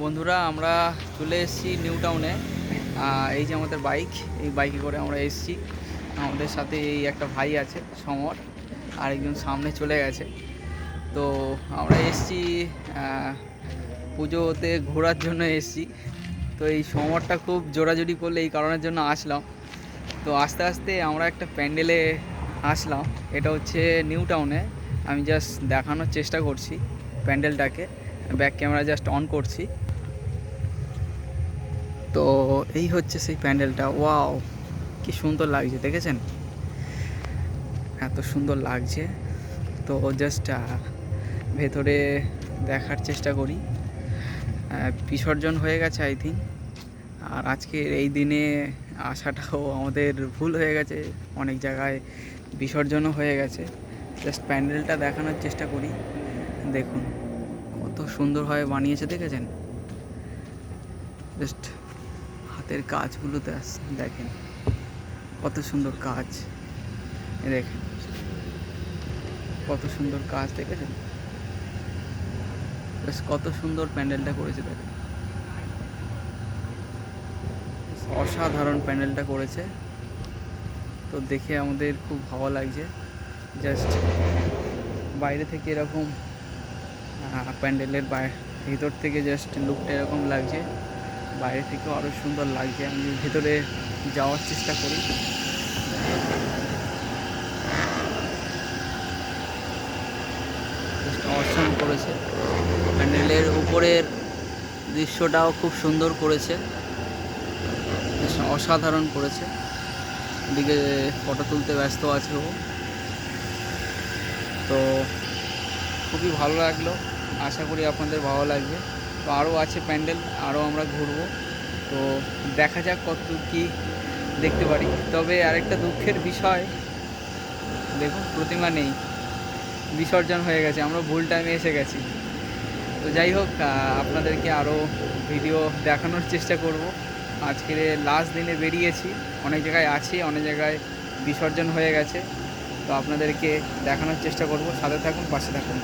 বন্ধুরা, আমরা চলে এসেছি নিউ টাউনে। এই যে আমাদের বাইক, এই বাইকে করে আমরা এসেছি। আমাদের সাথে এই একটা ভাই আছে, সমর আর একজন সামনে চলে গেছে। তো আমরা এসেছি পুজোতে ঘোরার জন্য এসেছি। তো এই সমরটা খুব জোরাজুরি করলে এই কারণের জন্য আসলাম। তো আস্তে আস্তে আমরা একটা প্যান্ডেলে আসলাম। এটা হচ্ছে নিউ টাউনে। আমি জাস্ট দেখানোর চেষ্টা করছি প্যান্ডেলটাকে। ব্যাক ক্যামেরা জাস্ট অন করছি। তো এই হচ্ছে সেই প্যান্ডেলটা। ওয়াও, কি সুন্দর লাগছে, দেখেছেন? এত সুন্দর লাগছে। তো জাস্ট ভেতরে দেখার চেষ্টা করি। বিসর্জন হয়ে গেছে আই থিঙ্ক আর আজকের এই দিনে আসাটাও আমাদের ভুল হয়ে গেছে। অনেক জায়গায় বিসর্জনও হয়ে গেছে। জাস্ট প্যান্ডেলটা দেখানোর চেষ্টা করি। দেখুন, কত সুন্দরভাবে বানিয়েছে, দেখেছেন? জাস্ট হাতের কাজগুলোতে আস- দেখেন কত সুন্দর কাজ। দেখেন, কত সুন্দর কাজ, দেখেছেন? বেশ কত সুন্দর প্যান্ডেলটা করেছে, দেখেন। অসাধারণ প্যান্ডেলটা করেছে। তো দেখে আমাদের খুব ভালো লাগছে। জাস্ট বাইরে থেকে এরকম প্যান্ডেলের বাইরে ভিতর থেকে জাস্ট লুকটা এরকম লাগছে। বাইরে থেকেও আরও সুন্দর লাগছে। আমি ভেতরে যাওয়ার চেষ্টা করি। অসম করেছে। প্যান্ডেলের উপরের দৃশ্যটাও খুব সুন্দর করেছে। অসাধারণ করেছে। এদিকে ফটো তুলতে ব্যস্ত আছে ও। তো খুবই ভালো লাগল। আশা করি আপনাদের ভালো লাগবে। তো আরও আছে প্যান্ডেল আরও আমরা ঘুরবো। তো দেখা যাক কত কী দেখতে পারি। তবে আরেকটা দুঃখের বিষয়, দেখুন, প্রতিমা নেই, বিসর্জন হয়ে গেছে, আমরা ভুল টাইমে এসে গেছি। তো যাই হোক আপনাদেরকে আরও ভিডিও দেখানোর চেষ্টা করব। আজকের লাস্ট দিনে বেরিয়েছি, অনেক জায়গায় আছি, অনেক জায়গায় বিসর্জন হয়ে গেছে। তো আপনাদেরকে দেখানোর চেষ্টা করব, সাথে থাকুন, পাশে থাকুন।